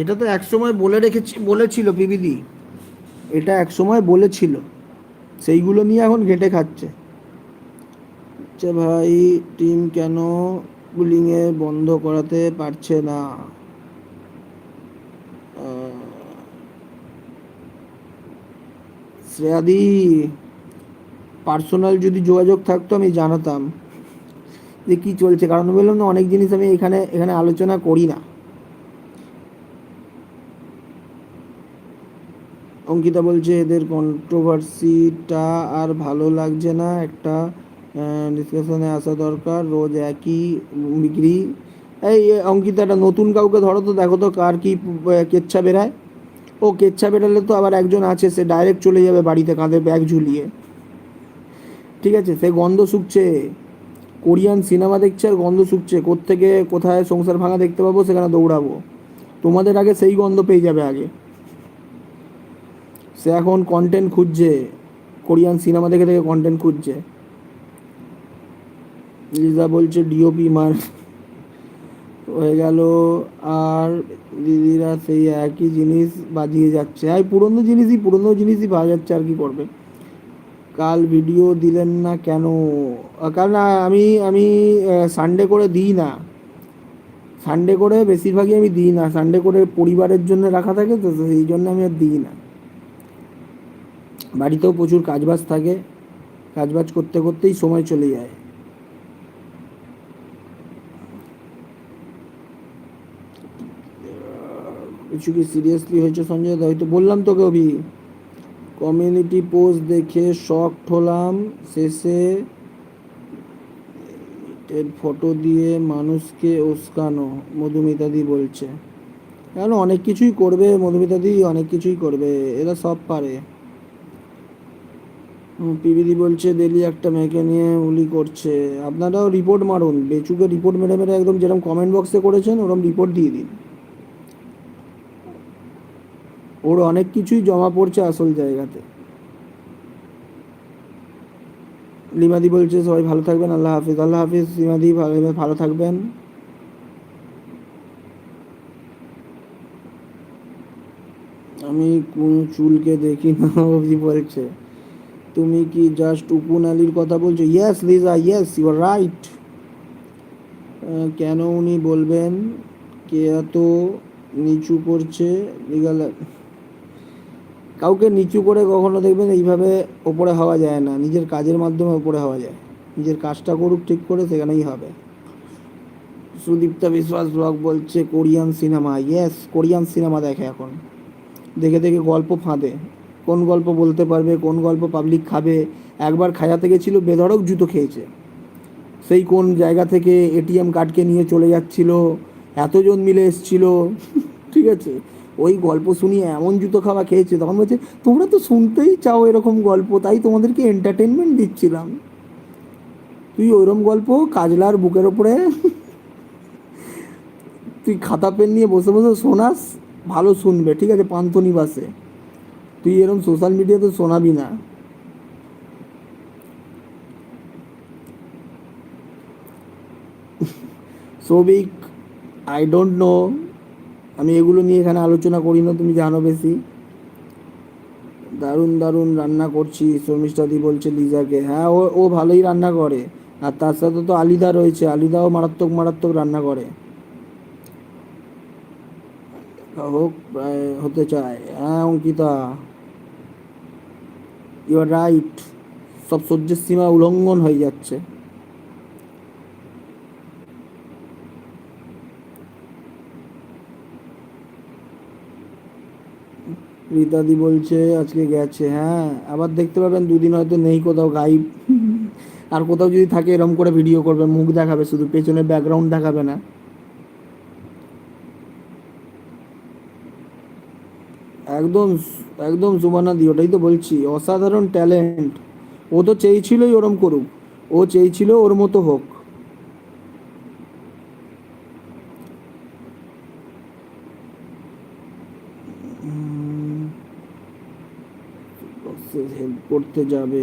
এটা তো একসময় বলে রেখেছি, বলেছিল পিবিদি এটা একসময় বলেছিল। সেইগুলো নিয়ে এখন ঘেটে খাচ্ছে। আচ্ছা ভাই, টিম কেন বুলিংয়ে বন্ধ করাতে পারছে না? শ্রেয়াদি, পার্সোনাল যদি যোগাযোগ থাকতো আমি জানাতাম যে কি চলছে। কারণ বললাম না, অনেক জিনিস আমি এখানে এখানে আলোচনা করি না। অঙ্কিতা বলছে এদের কন্ট্রোভার্সিটা আর ভালো লাগছে না। একটা ডিসকাশনে আসা দরকার রোজ একই বিক্রি। এই এ, অঙ্কিতাটা নতুন কাউকে ধরো তো দেখো তো কার কি কেচ্ছা বেরায় ও কেচ্ছা বেরালে তো আবার একজন আছে সে ডাইরেক্ট চলে যাবে বাড়িতে কাঁধে ব্যাগ ঝুলিয়ে। ঠিক আছে সে গন্ধ শুকছে। কোরিয়ান সিনেমা দেখছে আর গন্ধ শুকছে। কোত্থেকে কোথায় সংসার ভাঙা দেখতে পাবো সেখানে দৌড়াবো। তোমাদের আগে সেই গন্ধ পেয়ে যাবে আগে। সে এখন কন্টেন্ট খুঁজছে, কোরিয়ান সিনেমা দেখে দেখে কন্টেন্ট খুঁজছে। লিজা বলছে ডিওপি মার হয়ে গেল, আর দিদিরা সেই একই জিনিস বাজিয়ে যাচ্ছে। আর, পুরনো জিনিসই পুরনো জিনিসই যাচ্ছে আর কি করবে। কাল ভিডিও দিলেন না কেন? কারণ আমি আমি সানডে করে দিই না। সানডে করে বেশিরভাগই আমি দিই না। সানডে করে পরিবারের জন্য রাখা থাকে তো সেই জন্য আমি আর দিই না। বাড়িতেও প্রচুর কাজবাজ থাকে, কাজবাজ করতে করতেই সময় চলে যায়। কিছু কি সিরিয়াসলি হয়েছে সঞ্জয় দা? হয়তো বললাম তোকে অভি। কমিউনিটি পোস্ট দেখে শক হলাম। শেষে এর ফটো দিয়ে মানুষকে উস্কানো মধুমিতাদি বলছে। কেন? অনেক কিছুই করবে মধুমিতাদি অনেক কিছুই করবে। এরা সব পারে। পিবিদি বলছে ডেলি একটা মেয়েকে নিয়ে উলি করছে। আপনারাও রিপোর্ট মারুন। বেচুকে রিপোর্ট মেরে মেরে একদম যেরকম কমেন্ট বক্সে করেছেন, ওরকম রিপোর্ট দিয়ে দিন। ওর অনেক কিছুই জমা পড়ছে আসল জায়গাতে। লিমাদি বলছে, সবাই ভালো থাকবেন, আল্লাহ হাফিজ। আল্লাহ হাফিজ, লিমাদি, ভালো থাকবেন। আমি কোন চুলকে দেখি না অবধি বলছে। তুমি কি জাস্ট উপুন আলীর কথা বলছো? Yes Liza yes you are right কেন উনি বলবেন? কে এত নিচু করছে? লিগাল কাউকে নিচু করে কখনো দেখবেন এইভাবে ওপরে হওয়া যায় না। নিজের কাজের মাধ্যমে ওপরে হওয়া যায়। নিজের কাজটা করুক, ঠিক করে সেখানেই হবে। সুদীপ্তা বিশ্বাস ব্লগ বলছে Korean cinema yes Korean cinema দেখে এখন। দেখে দেখে গল্প ফাঁদে। কোন গল্প বলতে পারবে, কোন গল্প পাবলিক খাবে। একবার খায়াতে গেছিল, বেধড়ক জুতো খেয়েছে। সেই কোন জায়গা থেকে এটিএম কার্ডকে নিয়ে চলে যাচ্ছিল, এতজন মিলে এসছিল, ঠিক আছে? ওই গল্প শুনিয়ে এমন জুতো খাওয়া খেয়েছে, তখন বলছে, তোমরা তো শুনতেই চাও এরকম গল্প, তাই তোমাদেরকে এন্টারটেনমেন্ট দিচ্ছিলাম। তুই ওইরকম গল্প কাজলার বুকের ওপরে তুই খাতা পেন নিয়ে বসে বসে শোনাস, ভালো শুনবে, ঠিক আছে? পান্থনি বাসে তুই এরকম সোশ্যাল মিডিয়াতে শোনাবি না। সৌভিক আই ডোন্ট নো আমি এগুলো নিয়ে এখানে আলোচনা করি না, তুমি জানো বেশি। দারুণ দারুণ রান্না করছি শর্মিষ্ঠাদি বলছে লিজাকে। হ্যাঁ ও ও ভালোই রান্না করে। আর তার সাথে তো আলিদা রয়েছে, আলিদাও মারাত্মক মারাত্মক রান্না করে। হোক, প্রায় হতে চায়। হ্যাঁ অঙ্কিতা। ইউ আর রাইট সব সহ্যের সীমা উল্লঙ্ঘন হয়ে যাচ্ছে। রীতাদি বলছে আজকে গেছে হ্যাঁ। আবার দেখতে পাবেন দুদিন হয়তো নেই কোথাও গাইব। আর কোথাও যদি থাকে এরকম করে ভিডিও করবে মুখ দেখাবে শুধু পেছনে ব্যাকগ্রাউন্ড দেখাবে না। একদম একদম সুমানাদি ওটাই তো বলছি। অসাধারণ ট্যালেন্ট। ও তো চেয়েছিলই ওরম করুক। ও চেয়েছিল ওর মতো হোক। হেল্প করতে যাবে।